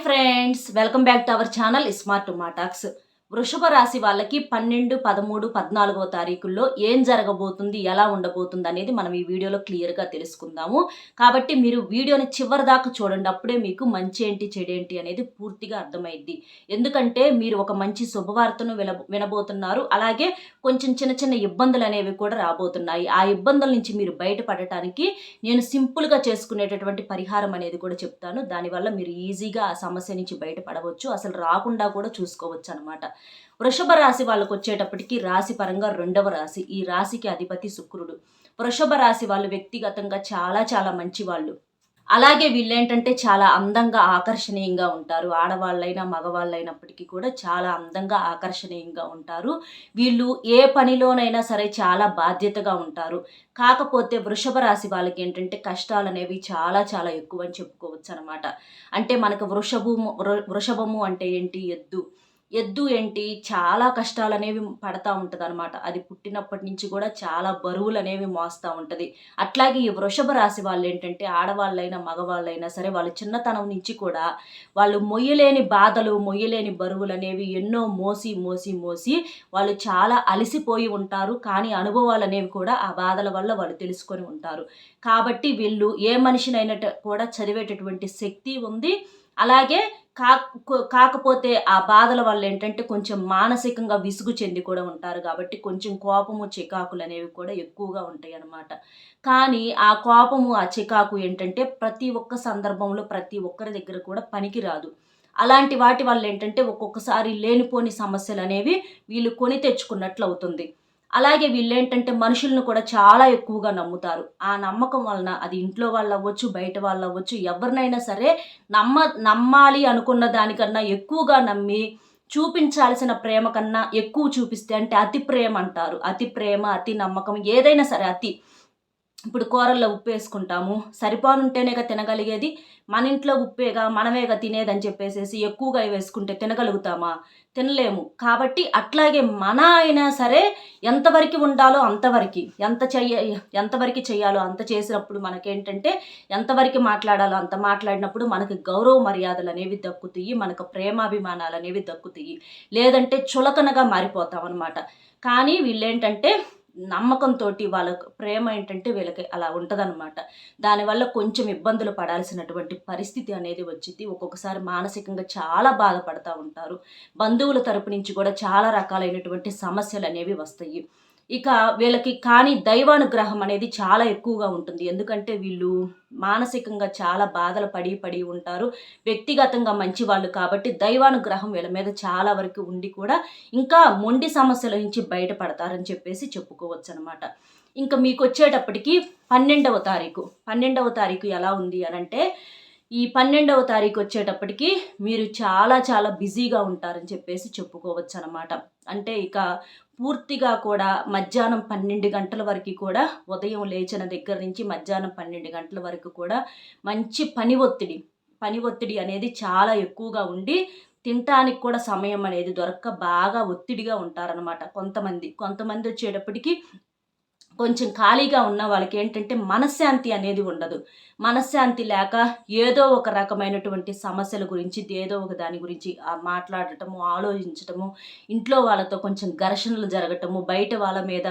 friends welcome back to our channel smart మాటాక్స్ వృషభ రాశి వాళ్ళకి పన్నెండు పదమూడు పద్నాలుగో తారీఖుల్లో ఏం జరగబోతుంది ఎలా ఉండబోతుంది అనేది మనం ఈ వీడియోలో క్లియర్గా తెలుసుకుందాము. కాబట్టి మీరు వీడియోని చివరి దాకా చూడండి అప్పుడే మీకు మంచి ఏంటి చెడేంటి అనేది పూర్తిగా అర్థమైద్ది. ఎందుకంటే మీరు ఒక మంచి శుభవార్తను విన వినబోతున్నారు అలాగే కొంచెం చిన్న చిన్న ఇబ్బందులు అనేవి కూడా రాబోతున్నాయి. ఆ ఇబ్బందుల నుంచి మీరు బయటపడటానికి నేను సింపుల్గా చేసుకునేటటువంటి పరిహారం అనేది కూడా చెప్తాను. దానివల్ల మీరు ఈజీగా ఆ సమస్య నుంచి బయటపడవచ్చు. అసలు రాకుండా కూడా చూసుకోవచ్చు అనమాట వృషభ రాశి వాళ్ళకు వచ్చేటప్పటికి రాశి పరంగా రెండవ రాశి. ఈ రాశికి అధిపతి శుక్రుడు. వృషభ రాశి వాళ్ళు వ్యక్తిగతంగా చాలా చాలా మంచి వాళ్ళు అలాగే వీళ్ళేంటంటే చాలా అందంగా ఆకర్షణీయంగా ఉంటారు. ఆడవాళ్ళైనా మగవాళ్ళైనప్పటికీ కూడా చాలా అందంగా ఆకర్షణీయంగా ఉంటారు. వీళ్ళు ఏ పనిలోనైనా సరే చాలా బాధ్యతగా ఉంటారు. కాకపోతే వృషభ రాశి వాళ్ళకి ఏంటంటే కష్టాలు అనేవి చాలా చాలా ఎక్కువ అని చెప్పుకోవచ్చు అనమాట అంటే మనకు వృషభము వృ- వృషభము అంటే ఏంటి? ఎద్దు. ఎద్దు ఏంటి? చాలా కష్టాలు అనేవి పడతా ఉంటుంది అనమాట అది పుట్టినప్పటి నుంచి కూడా చాలా బరువులు అనేవి మోస్తూ ఉంటుంది. అట్లాగే ఈ వృషభ రాశి వాళ్ళు ఏంటంటే ఆడవాళ్ళైనా మగవాళ్ళైనా సరే వాళ్ళు చిన్నతనం నుంచి కూడా వాళ్ళు మొయ్యలేని బాధలు మొయ్యలేని బరువులు అనేవి ఎన్నో మోసి మోసి మోసి వాళ్ళు చాలా అలసిపోయి ఉంటారు. కానీ అనుభవాలు అనేవి కూడా ఆ బాధల వల్ల వాళ్ళు తెలుసుకొని ఉంటారు. కాబట్టి వీళ్ళు ఏ మనిషినైనా కూడా చదివేటటువంటి శక్తి ఉంది. అలాగే కాకపోతే ఆ బాధల వల్ల ఏంటంటే కొంచెం మానసికంగా విసుగు చెంది కూడా ఉంటారు కాబట్టి కొంచెం కోపము చికాకులు అనేవి కూడా ఎక్కువగా ఉంటాయి అన్నమాట. కానీ ఆ కోపము ఆ చికాకు ఏంటంటే ప్రతి ఒక్క సందర్భంలో ప్రతి ఒక్కరి దగ్గర కూడా పనికి రాదు అలాంటి వాటి వల్ల ఏంటంటే ఒక్కొక్కసారి లేనిపోని సమస్యలు అనేవి వీళ్ళు కొని తెచ్చుకున్నట్లు అవుతుంది. అలాగే వీళ్ళు ఏంటంటే మనుషులను కూడా చాలా ఎక్కువగా నమ్ముతారు. ఆ నమ్మకం వలన అది ఇంట్లో వాళ్ళు అవ్వచ్చు బయట వాళ్ళు అవ్వచ్చు ఎవరినైనా సరే నమ్మ నమ్మాలి అనుకున్న దానికన్నా ఎక్కువగా నమ్మి చూపించాల్సిన ప్రేమ కన్నా ఎక్కువ చూపిస్తే అంటే అతి ప్రేమ అంటారు. అతి ప్రేమ అతి నమ్మకం ఏదైనా సరే అతి ఇప్పుడు కూరల్లో ఉప్పు వేసుకుంటాము. సరిపోనుంటేనేగా తినగలిగేది. మన ఇంట్లో ఉప్పేగా మనమేగా తినేదని చెప్పేసేసి ఎక్కువగా వేసుకుంటే తినగలుగుతామా? తినలేము. కాబట్టి అట్లాగే మన అయినా సరే ఎంతవరకు ఉండాలో అంతవరకు ఎంత చెయ్య ఎంతవరకు చేయాలో అంత చేసినప్పుడు మనకేంటంటే ఎంతవరకు మాట్లాడాలో అంత మాట్లాడినప్పుడు మనకి గౌరవ మర్యాదలు అనేవి దక్కుతాయి మనకు ప్రేమాభిమానాలు అనేవి దక్కుతాయి. లేదంటే చులకనగా మారిపోతాం అనమాట కానీ వీళ్ళేంటంటే నమ్మకంతో వాళ్ళ ప్రేమ ఏంటంటే వీళ్ళకి అలా ఉంటుందన్నమాట. దానివల్ల కొంచెం ఇబ్బందులు పడాల్సినటువంటి పరిస్థితి అనేది వచ్చింది. ఒక్కొక్కసారి మానసికంగా చాలా బాధపడతా ఉంటారు. బంధువుల తరపు నుంచి కూడా చాలా రకాలైనటువంటి సమస్యలు అనేవి వస్తాయి. ఇక వీళ్ళకి కానీ దైవానుగ్రహం అనేది చాలా ఎక్కువగా ఉంటుంది. ఎందుకంటే వీళ్ళు మానసికంగా చాలా బాధలు పడి పడి ఉంటారు. వ్యక్తిగతంగా మంచి వాళ్ళు కాబట్టి దైవానుగ్రహం వీళ్ళ మీద చాలా వరకు ఉండి కూడా ఇంకా మొండి సమస్యల నుంచి బయటపడతారని చెప్పేసి చెప్పుకోవచ్చు అనమాట ఇంకా మీకు వచ్చేటప్పటికి పన్నెండవ తారీఖు. పన్నెండవ తారీఖు ఎలా ఉంది అని అంటే ఈ పన్నెండవ తారీఖు వచ్చేటప్పటికి మీరు చాలా చాలా బిజీగా ఉంటారని చెప్పేసి చెప్పుకోవచ్చు అనమాట అంటే ఇక పూర్తిగా కూడా మధ్యాహ్నం పన్నెండు గంటల వరకు కూడా ఉదయం లేచిన దగ్గర నుంచి మధ్యాహ్నం పన్నెండు గంటల వరకు కూడా మంచి పని ఒత్తిడి పని ఒత్తిడి అనేది చాలా ఎక్కువగా ఉండి తినటానికి కూడా సమయం అనేది దొరక్క బాగా ఒత్తిడిగా ఉంటారనమాట కొంతమంది. కొంతమంది వచ్చేటప్పటికి కొంచెం ఖాళీగా ఉన్న వాళ్ళకి ఏంటంటే మనశ్శాంతి అనేది ఉండదు. మనశ్శాంతి లేక ఏదో ఒక రకమైనటువంటి సమస్యల గురించి ఏదో ఒక దాని గురించి మాట్లాడటము ఆలోచించటము ఇంట్లో వాళ్ళతో కొంచెం ఘర్షణలు జరగటము బయట వాళ్ళ మీద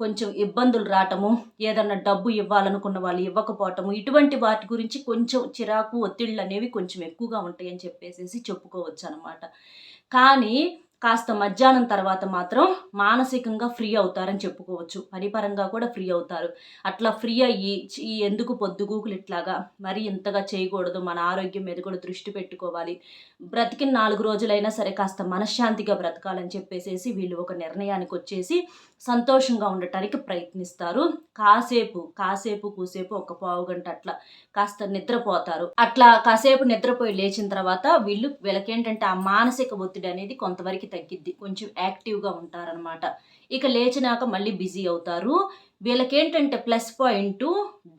కొంచెం ఇబ్బందులు రావటము ఏదన్నా డబ్బు ఇవ్వాలనుకున్న వాళ్ళు ఇవ్వకపోవటము ఇటువంటి వాటి గురించి కొంచెం చిరాకు ఒత్తిళ్ళు అనేవి కొంచెం ఎక్కువగా ఉంటాయని చెప్పేసి చెప్పుకోవచ్చు అనమాట కానీ కాస్త మధ్యాహ్నం తర్వాత మాత్రం మానసికంగా ఫ్రీ అవుతారని చెప్పుకోవచ్చు. పనిపరంగా కూడా ఫ్రీ అవుతారు. అట్లా ఫ్రీ అయ్యి ఈ ఎందుకు పొద్దుగూకులు ఇట్లాగా? మరి ఇంతగా చేయకూడదు. మన ఆరోగ్యం మీద కూడా దృష్టి పెట్టుకోవాలి. బ్రతికిన నాలుగు రోజులైనా సరే కాస్త మనశ్శాంతిగా బ్రతకాలని చెప్పేసేసి వీళ్ళు ఒక నిర్ణయానికి వచ్చేసి సంతోషంగా ఉండటానికి ప్రయత్నిస్తారు. కాసేపు కాసేపు కూసేపు ఒక పావు గంట అట్లా కాస్త నిద్రపోతారు. అట్లా కాసేపు నిద్రపోయి లేచిన తర్వాత వీళ్ళు వీళ్ళకేంటంటే ఆ మానసిక ఒత్తిడి అనేది కొంతవరకు తగ్గిద్ది. కొంచెం యాక్టివ్గా ఉంటారనమాట ఇక లేచినాక మళ్ళీ బిజీ అవుతారు. వీళ్ళకి ఏంటంటే ప్లస్ పాయింట్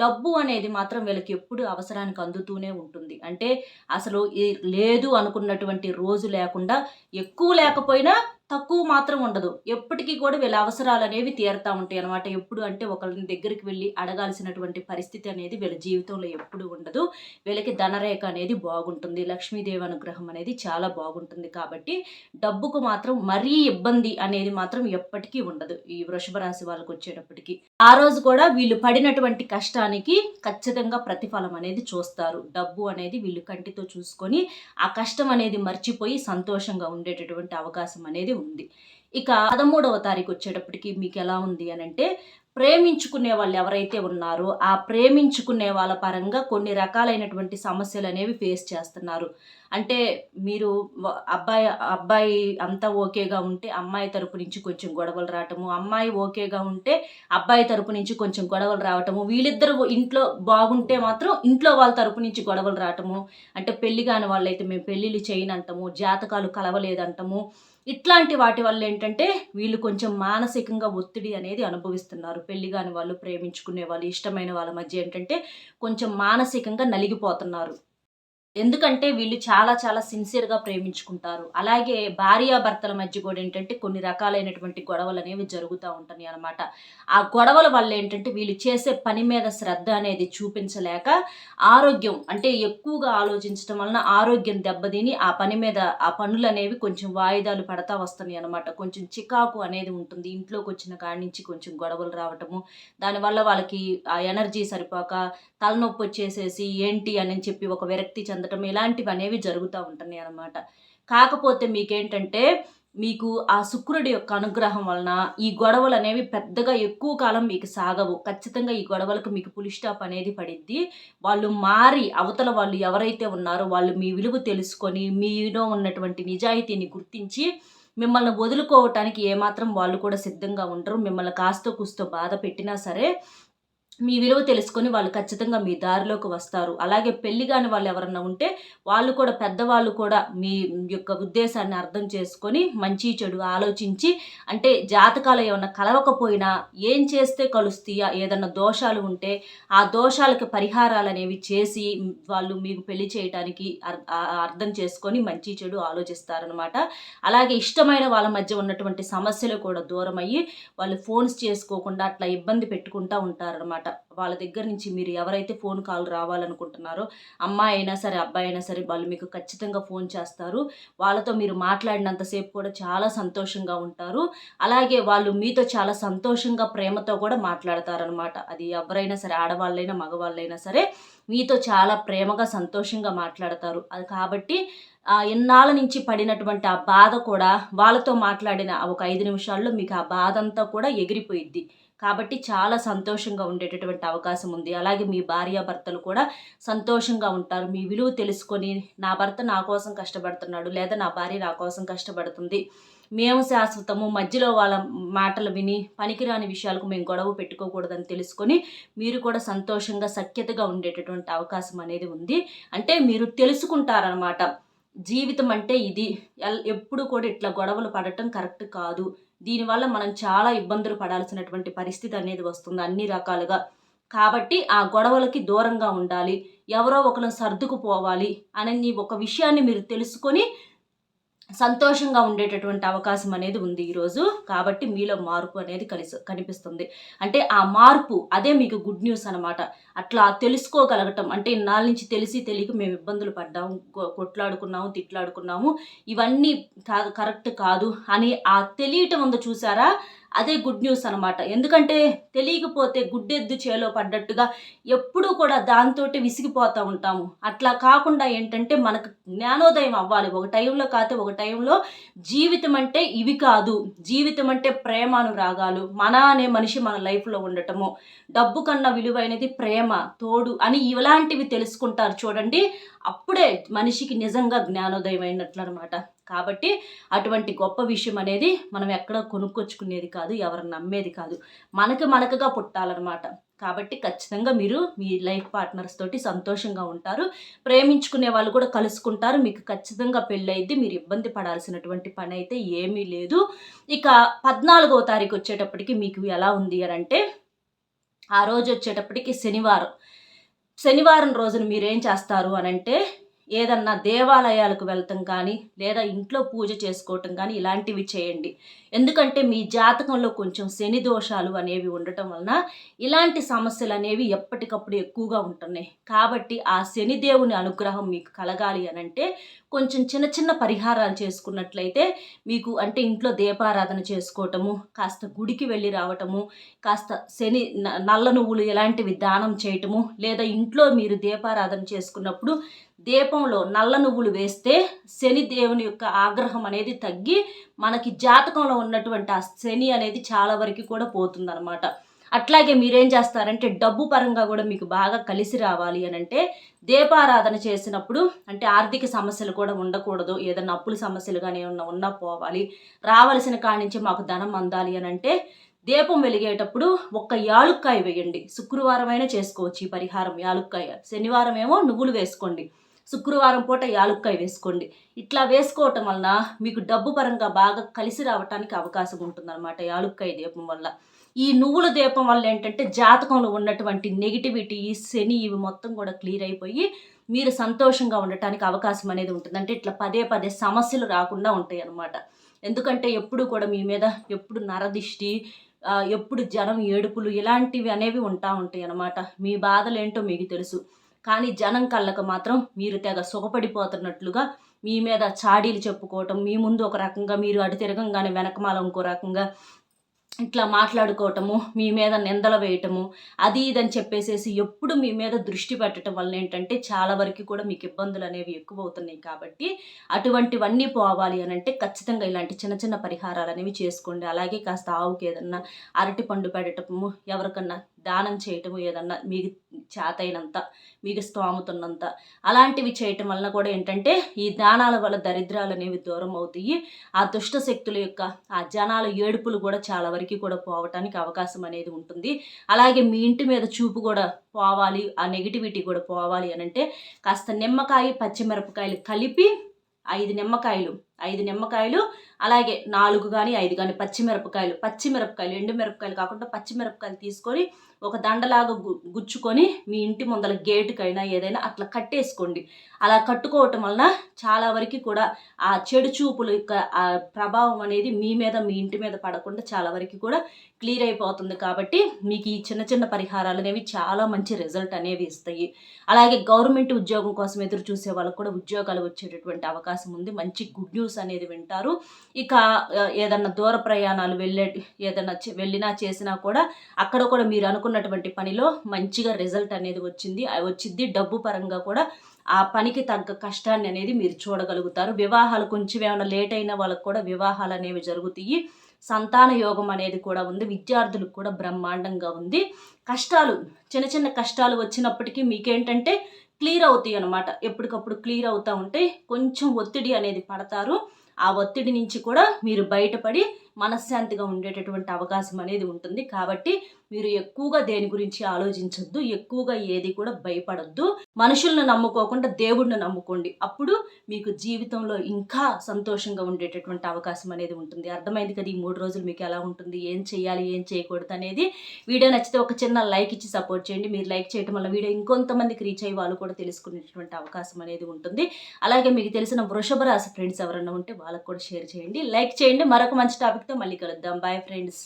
డబ్బు అనేది మాత్రం వీళ్ళకి ఎప్పుడు అవసరానికి అందుతూనే ఉంటుంది. అంటే అసలు లేదు అనుకున్నటువంటి రోజు లేకుండా ఎక్కువ లేకపోయినా తక్కువ మాత్రం ఉండదు. ఎప్పటికీ కూడా వీళ్ళ అవసరాలు అనేవి తీరుతూ ఉంటాయి అనమాట ఎప్పుడు అంటే ఒకళ్ళని దగ్గరికి వెళ్ళి అడగాల్సినటువంటి పరిస్థితి అనేది వీళ్ళ జీవితంలో ఎప్పుడు ఉండదు. వీళ్ళకి ధనరేఖ అనేది బాగుంటుంది. లక్ష్మీదేవి అనుగ్రహం అనేది చాలా బాగుంటుంది కాబట్టి డబ్బుకు మాత్రం మరీ ఇబ్బంది అనేది మాత్రం ఎప్పటికీ ఉండదు ఈ వృషభ రాశి వాళ్ళకి వచ్చేటప్పటికి. ఆ రోజు కూడా వీళ్ళు పడినటువంటి కష్టానికి ఖచ్చితంగా ప్రతిఫలం అనేది చూస్తారు. డబ్బు అనేది వీళ్ళు కంటితో చూసుకొని ఆ కష్టం అనేది మర్చిపోయి సంతోషంగా ఉండేటటువంటి అవకాశం అనేది ఉంది. ఇక పదమూడవ తారీఖు వచ్చేటప్పటికి మీకు ఎలా ఉంది అని అంటే ప్రేమించుకునే వాళ్ళు ఎవరైతే ఉన్నారో ఆ ప్రేమించుకునే వాళ్ళ పరంగా కొన్ని రకాలైనటువంటి సమస్యలు అనేవి ఫేస్ చేస్తున్నారు. అంటే మీరు అబ్బాయి అబ్బాయి అంతా ఓకేగా ఉంటే అమ్మాయి తరపు నుంచి కొంచెం గొడవలు రావటము అమ్మాయి ఓకేగా ఉంటే అబ్బాయి తరపు నుంచి కొంచెం గొడవలు రావటము వీళ్ళిద్దరు ఇంట్లో బాగుంటే మాత్రం ఇంట్లో వాళ్ళ తరపు నుంచి గొడవలు రావటము అంటే పెళ్ళి కాని వాళ్ళైతే మేము పెళ్ళిళ్ళు చేయనంటాము జాతకాలు కలవలేదంటాము ఇట్లాంటి వాటి వల్ల ఏంటంటే వీళ్ళు కొంచెం మానసికంగా ఒత్తిడి అనేది అనుభవిస్తున్నారు. పెళ్ళి కాని వాళ్ళు ప్రేమించుకునే వాళ్ళు ఇష్టమైన వాళ్ళ మధ్య ఏంటంటే కొంచెం మానసికంగా నలిగిపోతున్నారు. ఎందుకంటే వీళ్ళు చాలా చాలా సిన్సియర్గా ప్రేమించుకుంటారు. అలాగే భార్యాభర్తల మధ్య కూడా ఏంటంటే కొన్ని రకాలైనటువంటి గొడవలు అనేవి జరుగుతూ ఉంటాయి అనమాట ఆ గొడవల వల్ల ఏంటంటే వీళ్ళు చేసే పని మీద శ్రద్ధ అనేది చూపించలేక ఆరోగ్యం అంటే ఎక్కువగా ఆలోచించడం వలన ఆరోగ్యం దెబ్బతిని ఆ పని మీద ఆ పనులు అనేవి కొంచెం వాయిదాలు పడతా వస్తున్నాయి అనమాట కొంచెం చికాకు అనేది ఉంటుంది. ఇంట్లోకి వచ్చిన కాడి నుంచి కొంచెం గొడవలు రావటము దానివల్ల వాళ్ళకి ఆ ఎనర్జీ సరిపోక తలనొప్పి వచ్చేసేసి ఏంటి అని చెప్పి ఒక విరక్తి చెందటం ఇలాంటివి అనేవి జరుగుతూ ఉంటున్నాయి అన్నమాట. కాకపోతే మీకేంటంటే మీకు ఆ శుక్రుడి యొక్క అనుగ్రహం వలన ఈ గొడవలు అనేవి పెద్దగా ఎక్కువ కాలం మీకు సాగవు. ఖచ్చితంగా ఈ గొడవలకు మీకు పులిస్టాప్ అనేది పడిద్ది. వాళ్ళు మారి అవతల వాళ్ళు ఎవరైతే ఉన్నారో వాళ్ళు మీ విలువ తెలుసుకొని మీలో ఉన్నటువంటి నిజాయితీని గుర్తించి మిమ్మల్ని వదులుకోవటానికి ఏమాత్రం వాళ్ళు కూడా సిద్ధంగా ఉండరు. మిమ్మల్ని కాస్తో కూస్తో బాధ పెట్టినా సరే మీ విలువ తెలుసుకొని వాళ్ళు ఖచ్చితంగా మీ దారిలోకి వస్తారు. అలాగే పెళ్ళి కాని వాళ్ళు ఎవరన్నా ఉంటే వాళ్ళు కూడా పెద్దవాళ్ళు కూడా మీ యొక్క ఉద్దేశాన్ని అర్థం చేసుకొని మంచి చెడు ఆలోచించి అంటే జాతకాలు ఏమన్నా కలవకపోయినా ఏం చేస్తే కలుస్తాయా ఏదన్నా దోషాలు ఉంటే ఆ దోషాలకు పరిహారాలు అనేవి చేసి వాళ్ళు మీకు పెళ్ళి చేయడానికి అర్- అర్థం చేసుకొని మంచి చెడు ఆలోచిస్తారనమాట అలాగే ఇష్టమైన వాళ్ళ మధ్య ఉన్నటువంటి సమస్యలు కూడా దూరం అయ్యి వాళ్ళు ఫోన్స్ చేసుకోకుండా అట్లా ఇబ్బంది పెట్టుకుంటూ ఉంటారనమాట వాళ్ళ దగ్గర నుంచి మీరు ఎవరైతే ఫోన్ కాల్ రావాలనుకుంటున్నారో అమ్మాయి అయినా సరే అబ్బాయి అయినా సరే వాళ్ళు మీకు ఖచ్చితంగా ఫోన్ చేస్తారు. వాళ్ళతో మీరు మాట్లాడినంతసేపు కూడా చాలా సంతోషంగా ఉంటారు. అలాగే వాళ్ళు మీతో చాలా సంతోషంగా ప్రేమతో కూడా మాట్లాడతారనమాట. అది ఎవరైనా సరే ఆడవాళ్ళైనా మగవాళ్ళైనా సరే మీతో చాలా ప్రేమగా సంతోషంగా మాట్లాడతారు. అది కాబట్టి ఎన్నాళ్ళ నుంచి పడినటువంటి ఆ బాధ కూడా వాళ్ళతో మాట్లాడిన ఒక ఐదు నిమిషాల్లో మీకు ఆ బాధ అంతా కూడా ఎగిరిపోయిద్ది. కాబట్టి చాలా సంతోషంగా ఉండేటటువంటి అవకాశం ఉంది. అలాగే మీ భార్యాభర్తలు కూడా సంతోషంగా ఉంటారు. మీ విలువ తెలుసుకొని నా భర్త నా కోసం కష్టపడుతున్నాడు లేదా నా భార్య నా కోసం కష్టపడుతుంది. మేము శాశ్వతము. మధ్యలో వాళ్ళ మాటలు విని పనికిరాని విషయాలకు మేము గొడవ పెట్టుకోకూడదని తెలుసుకొని మీరు కూడా సంతోషంగా సఖ్యతగా ఉండేటటువంటి అవకాశం అనేది ఉంది. అంటే మీరు తెలుసుకుంటారనమాట జీవితం అంటే ఇది. ఎల్- ఎప్పుడు కూడా ఇట్లా గొడవలు పడటం కరెక్ట్ కాదు. దీనివల్ల మనం చాలా ఇబ్బందులు పడాల్సినటువంటి పరిస్థితి అనేది వస్తుంది అన్ని రకాలుగా. కాబట్టి ఆ గొడవలకి దూరంగా ఉండాలి. ఎవరో ఒకరు సర్దుకుపోవాలి అనే ఒక విషయాన్ని మీరు తెలుసుకొని సంతోషంగా ఉండేటటువంటి అవకాశం అనేది ఉంది ఈరోజు. కాబట్టి మీలో మార్పు అనేది కలిసి కనిపిస్తుంది. అంటే ఆ మార్పు అదే మీకు గుడ్ న్యూస్ అనమాట అట్లా తెలుసుకోగలగటం అంటే ఇన్నాళ్ళ నుంచి తెలిసి తెలియక మేము ఇబ్బందులు పడ్డాము కొట్లాడుకున్నాము తిట్లాడుకున్నాము. ఇవన్నీ కాదు కరెక్ట్ కాదు అని ఆ తెలియటం ఉందో చూసారా? అదే గుడ్ న్యూస్ అనమాట ఎందుకంటే తెలియకపోతే గుడ్డెద్దు చేలో పడ్డట్టుగా ఎప్పుడూ కూడా దాంతో విసిగిపోతూ ఉంటాము. అట్లా కాకుండా ఏంటంటే మనకు జ్ఞానోదయం అవ్వాలి. ఒక టైంలో కాతే ఒక టైంలో జీవితం అంటే ఇవి కాదు. జీవితం అంటే ప్రేమానురాగాలు. మన అనే మనిషి మన లైఫ్లో ఉండటము. డబ్బు కన్నా విలువైనది ప్రేమ తోడు అని ఇలాంటివి తెలుసుకుంటారు చూడండి. అప్పుడే మనిషికి నిజంగా జ్ఞానోదయం అయినట్లు అనమాట కాబట్టి అటువంటి గొప్ప విషయం అనేది మనం ఎక్కడ కొనుక్కొచ్చుకునేది కాదు ఎవరు నమ్మేది కాదు. మనకి మనకుగా పుట్టాలన్నమాట కాబట్టి ఖచ్చితంగా మీరు మీ లైఫ్ పార్ట్నర్స్ తోటి సంతోషంగా ఉంటారు. ప్రేమించుకునే వాళ్ళు కూడా కలుసుకుంటారు. మీకు ఖచ్చితంగా పెళ్ళైద్ది మీరు ఇబ్బంది పడాల్సినటువంటి పని అయితే ఏమీ లేదు. ఇక పద్నాలుగో తారీఖు వచ్చేటప్పటికి మీకు ఎలా ఉంది అని అంటే ఆ రోజు వచ్చేటప్పటికి శనివారం. శనివారం రోజున మీరేం చేస్తారు అని అంటే ఏదన్నా దేవాలయాలకు వెళ్తాం కానీ లేదా ఇంట్లో పూజ చేసుకోవటం కానీ ఇలాంటివి చేయండి. ఎందుకంటే మీ జాతకంలో కొంచెం శని దోషాలు అనేవి ఉండటం వలన ఇలాంటి సమస్యలు అనేవి ఎప్పటికప్పుడు ఎక్కువగా ఉంటున్నాయి. కాబట్టి ఆ శనిదేవుని అనుగ్రహం మీకు కలగాలి అనంటే కొంచెం చిన్న చిన్న పరిహారాలు చేసుకున్నట్లయితే మీకు అంటే ఇంట్లో దీపారాధన చేసుకోవటము కాస్త గుడికి వెళ్ళి రావటము కాస్త శని నల్ల నువ్వులు ఇలాంటివి దానం చేయటము లేదా ఇంట్లో మీరు దీపారాధన చేసుకున్నప్పుడు దీపంలో నల్ల నువ్వులు వేస్తే శని దేవుని యొక్క ఆగ్రహం అనేది తగ్గి మనకి జాతకంలో ఉన్నటువంటి ఆ శని అనేది చాలా వరకు కూడా పోతుందన్నమాట. అట్లాగే మీరేం చేస్తారంటే డబ్బు పరంగా కూడా మీకు బాగా కలిసి రావాలి అని అంటే దీపారాధన చేసినప్పుడు అంటే ఆర్థిక సమస్యలు కూడా ఉండకూడదు. ఏదన్నా అప్పుల సమస్యలు కానీ ఏమన్నా ఉన్నా పోవాలి. రావలసిన కాడి నుంచి మాకు ధనం అందాలి అని అంటే దీపం వెలిగేటప్పుడు ఒక్క యాలుక్కాయ వేయండి. శుక్రవారం అయినా చేసుకోవచ్చు ఈ పరిహారం యాలుక్కాయ. శనివారం ఏమో నువ్వులు వేసుకోండి. శుక్రవారం పూట యాలుక్కాయ వేసుకోండి. ఇట్లా వేసుకోవటం వలన మీకు డబ్బు పరంగా బాగా కలిసి రావటానికి అవకాశం ఉంటుందన్నమాట యాలుక్కాయ దీపం వల్ల. ఈ నువ్వుల దీపం వల్ల ఏంటంటే జాతకంలో ఉన్నటువంటి నెగిటివిటీ శని ఇవి మొత్తం కూడా క్లియర్ అయిపోయి మీరు సంతోషంగా ఉండటానికి అవకాశం అనేది ఉంటుంది. అంటే ఇట్లా పదే పదే సమస్యలు రాకుండా ఉంటాయి అన్నమాట. ఎందుకంటే ఎప్పుడు కూడా మీ మీద ఎప్పుడు నరదిష్టి ఎప్పుడు జనం ఏడుపులు ఇలాంటివి అనేవి ఉంటా ఉంటాయి అన్నమాట. మీ బాధలు ఏంటో మీకు తెలుసు. కానీ జనం కళ్ళకు మాత్రం మీరు తెగ సుఖపడిపోతున్నట్లుగా మీ మీద చాడీలు చెప్పుకోవటం మీ ముందు ఒక రకంగా మీరు అటు తిరగంగానే వెనకమాల ఇంకో రకంగా ఇట్లా మాట్లాడుకోవటము మీ మీద నిందలు వేయటము అది ఇదని చెప్పేసేసి ఎప్పుడు మీ మీద దృష్టి పెట్టడం వల్ల ఏంటంటే చాలా వరకు కూడా మీకు ఇబ్బందులు అనేవి ఎక్కువ అవుతున్నాయి కాబట్టి అటువంటివన్నీ పోవాలి అని అంటే ఖచ్చితంగా ఇలాంటి చిన్న చిన్న పరిహారాలు అనేవి చేసుకోండి. అలాగే కాస్త ఆవుకి ఏదన్నా అరటి పండు పెట్టటము ఎవరికన్నా దానం చేయటము ఏదన్నా మీకు చేతైనంత మీకు స్తోమతున్నంత అలాంటివి చేయటం వలన కూడా ఏంటంటే ఈ దానాల వల్ల దరిద్రాలు అనేవి దూరం అవుతాయి. ఆ దుష్ట శక్తుల యొక్క ఆ జనాల ఏడుపులు కూడా చాలా వరకు కూడా పోవటానికి అవకాశం అనేది ఉంటుంది. అలాగే మీ ఇంటి మీద చూపు కూడా పోవాలి ఆ నెగిటివిటీ కూడా పోవాలి అని అంటే కాస్త నిమ్మకాయ పచ్చిమిరపకాయలు కలిపి ఐదు నిమ్మకాయలు ఐదు నిమ్మకాయలు అలాగే నాలుగు కానీ ఐదు కానీ పచ్చిమిరపకాయలు. పచ్చిమిరపకాయలు ఎండు మిరపకాయలు కాకుండా పచ్చిమిరపకాయలు తీసుకొని ఒక దండలాగా గుచ్చుకొని మీ ఇంటి ముందల గేటుకైనా ఏదైనా అట్లా కట్టేసుకోండి. అలా కట్టుకోవటం వలన చాలా వరకు కూడా ఆ చెడు చూపుల యొక్క ఆ ప్రభావం అనేది మీ మీద మీ ఇంటి మీద పడకుండా చాలా వరకు కూడా క్లియర్ అయిపోతుంది కాబట్టి మీకు ఈ చిన్న చిన్న పరిహారాలు అనేవి చాలా మంచి రిజల్ట్ అనేవి ఇస్తాయి. అలాగే గవర్నమెంట్ ఉద్యోగం కోసం ఎదురు చూసే వాళ్ళకు కూడా ఉద్యోగాలు వచ్చేటటువంటి అవకాశం ఉంది. మంచి గుడ్ న్యూస్ అనేది వింటారు. ఇక ఏదన్నా దూర ప్రయాణాలు వెళ్ళే ఏదన్నా వెళ్ళినా చేసినా కూడా అక్కడ కూడా మీరు అనుకున్నటువంటి పనిలో మంచిగా రిజల్ట్ అనేది వచ్చింది. వచ్చింది. డబ్బు పరంగా కూడా ఆ పనికి తగ్గ కష్టాన్ని అనేది మీరు చూడగలుగుతారు. వివాహాలు కొంచెం ఏమైనా లేట్ అయిన వాళ్ళకు కూడా వివాహాలు అనేవి జరుగుతాయి. సంతాన యోగం అనేది కూడా ఉంది. విద్యార్థులకు కూడా బ్రహ్మాండంగా ఉంది. కష్టాలు చిన్న చిన్న కష్టాలు వచ్చినప్పటికీ మీకేంటంటే క్లియర్ అవుతాయి అనమాట ఎప్పటికప్పుడు క్లియర్ అవుతూ ఉంటే కొంచెం ఒత్తిడి అనేది పడతారు. ఆ ఒత్తిడి నుంచి కూడా మీరు బయటపడి మనశ్శాంతిగా ఉండేటటువంటి అవకాశం అనేది ఉంటుంది. కాబట్టి మీరు ఎక్కువగా దేని గురించి ఆలోచించొద్దు ఎక్కువగా ఏది కూడా భయపడద్దు. మనుషులను నమ్ముకోకుండా దేవుడిని నమ్ముకోండి. అప్పుడు మీకు జీవితంలో ఇంకా సంతోషంగా ఉండేటటువంటి అవకాశం అనేది ఉంటుంది. అర్థమైంది కదా ఈ మూడు రోజులు మీకు ఎలా ఉంటుంది ఏం చేయాలి ఏం చేయకూడదు అనేది. వీడియో నచ్చితే ఒక చిన్న లైక్ ఇచ్చి సపోర్ట్ చేయండి. మీరు లైక్ చేయడం వల్ల వీడియో ఇంకొంతమందికి రీచ్ అయ్యి వాళ్ళు కూడా తెలుసుకునేటువంటి అవకాశం అనేది ఉంటుంది. అలాగే మీకు తెలిసిన వృషభ రాశి ఫ్రెండ్స్ ఎవరన్నా ఉంటే వాళ్ళకు కూడా షేర్ చేయండి. లైక్ చేయండి. మరొక మంచి టాపిక్తో మళ్ళీ కలుద్దాం. Bye friends